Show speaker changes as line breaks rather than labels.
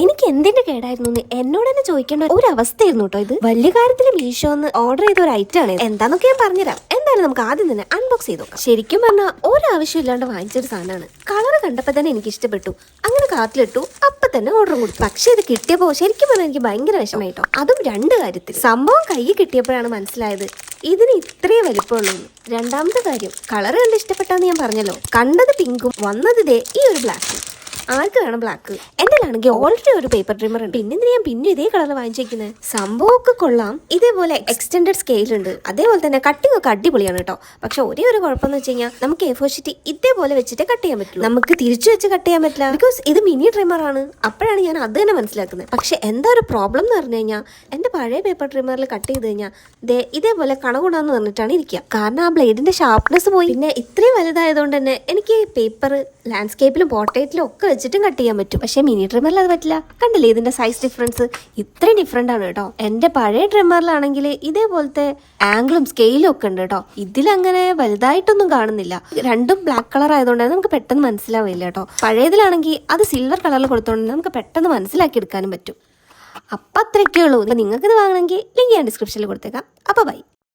എനിക്ക് എന്തിന്റെ കേടായിരുന്നു എന്ന് എന്നോട് തന്നെ ചോദിക്കേണ്ട ഒരു അവസ്ഥയായിരുന്നു കേട്ടോ ഇത്. വലിയ കാര്യത്തിൽ മീഷോ മീഷോന്ന് ഓർഡർ ചെയ്ത ഒരു ഐറ്റം ആണ് എന്താന്നൊക്കെ ഞാൻ പറഞ്ഞുതരാം. എന്തായാലും നമുക്ക് ആദ്യം തന്നെ അൺബോക്സ് ചെയ്ത് നോക്കാം. ശരിക്കും പറഞ്ഞാൽ ഒരു ആവശ്യമില്ലാണ്ട് വാങ്ങിച്ചൊരു സാധനമാണ്. കളർ കണ്ടപ്പോൾ തന്നെ എനിക്ക് ഇഷ്ടപ്പെട്ടു. അങ്ങനെ കാർട്ടിലിട്ടു അപ്പൊ തന്നെ ഓർഡർ കൊടുത്തു. പക്ഷെ ഇത് കിട്ടിയപ്പോൾ ശരിക്കും പറഞ്ഞാൽ എനിക്ക് ഭയങ്കര വിഷമായിട്ടോ അതും രണ്ട് കാര്യത്തിൽ സംഭവം കയ്യിൽ കിട്ടിയപ്പോഴാണ് മനസ്സിലായത് ഇതിന് ഇത്രേ വലിപ്പമുള്ളൂ രണ്ടാമത്തെ കാര്യം കളർ കണ്ട് ഇഷ്ടപ്പെട്ടാന്ന് ഞാൻ പറഞ്ഞല്ലോ. കണ്ടത് പിങ്കും വന്നത് ഇതേ ഈ ഒരു ബ്ലാക്കും ആർക്ക് വേണം ബ്ലാക്ക് എന്റെ ആണെങ്കിൽ ഓൾറെഡി ഒരു പേപ്പർ ട്രിമ്മർ ഉണ്ട്. പിന്നെ ഞാൻ പിന്നെ ഇതേ കളർ വാങ്ങിച്ചിരിക്കുന്നത് സംഭവമൊക്കെ കൊള്ളാം. ഇതേപോലെ എക്സ്റ്റെൻഡഡ് സ്കെയിൽ ഉണ്ട്. അതേപോലെ തന്നെ കട്ടിംഗ് ഒക്കെ അടിപൊളിയാണ് കേട്ടോ പക്ഷെ ഒരേ ഒരു കുഴപ്പം എന്ന് വെച്ച് കഴിഞ്ഞാൽ നമുക്ക് എ ഫോർ ഷീറ്റ് ഇതേപോലെ വെച്ചിട്ട് കട്ട് ചെയ്യാൻ പറ്റുള്ളൂ. നമുക്ക് തിരിച്ചു വെച്ച് കട്ട് ചെയ്യാൻ പറ്റില്ല. ബിക്കോസ് ഇത് മിനി ട്രിമ്മർ ആണ്. അപ്പോഴാണ് ഞാൻ അത് തന്നെ മനസ്സിലാക്കുന്നത്. പക്ഷെ എന്താ ഒരു പ്രോബ്ലം എന്ന് പറഞ്ഞു കഴിഞ്ഞാൽ എന്റെ പഴയ പേപ്പർ ട്രിമ്മറിൽ കട്ട് ചെയ്ത് കഴിഞ്ഞാൽ ഇതേപോലെ കണകുണാന്ന് പറഞ്ഞിട്ടാണ് ഇരിക്കുക കാരണം ആ ബ്ലേഡിന്റെ ഷാർപ്നെസ് പോയി. പിന്നെ ഇത്രയും വലുതായതുകൊണ്ട് തന്നെ എനിക്ക് പേപ്പർ ലാൻഡ്സ്കേപ്പിലും പോർട്ടേറ്റിലും ഒക്കെ വെച്ചിട്ടും കട്ട് ചെയ്യാൻ പറ്റും. പക്ഷേ മിനി ട്രിമ്മറിൽ അത് പറ്റില്ല. കണ്ടില്ലേ ഇതിന്റെ സൈസ് ഡിഫറൻസ് ഇത്രയും ഡിഫറെന്റ് ആണ് കേട്ടോ. എന്റെ പഴയ ട്രിമ്മറിലാണെങ്കിൽ ഇതേപോലത്തെ ആംഗിളും സ്കെയിലും ഒക്കെ ഉണ്ട് കേട്ടോ. ഇതിലങ്ങനെ വലുതായിട്ടൊന്നും കാണുന്നില്ല. രണ്ടും ബ്ലാക്ക് കളർ ആയതുകൊണ്ട് നമുക്ക് പെട്ടെന്ന് മനസ്സിലാവില്ല കേട്ടോ. പഴയതിലാണെങ്കിൽ അത് സിൽവർ കളറിൽ കൊടുത്തോണ്ട് നമുക്ക് പെട്ടെന്ന് മനസ്സിലാക്കി എടുക്കാനും പറ്റും. അപ്പം അത്രയൊക്കെ ഉള്ളൂ. നിങ്ങൾക്ക് ഇത് വാങ്ങണമെങ്കിൽ ലിങ്ക് ഞാൻ ഡിസ്ക്രിപ്ഷനിൽ കൊടുത്തേക്കാം. അപ്പോൾ ബൈ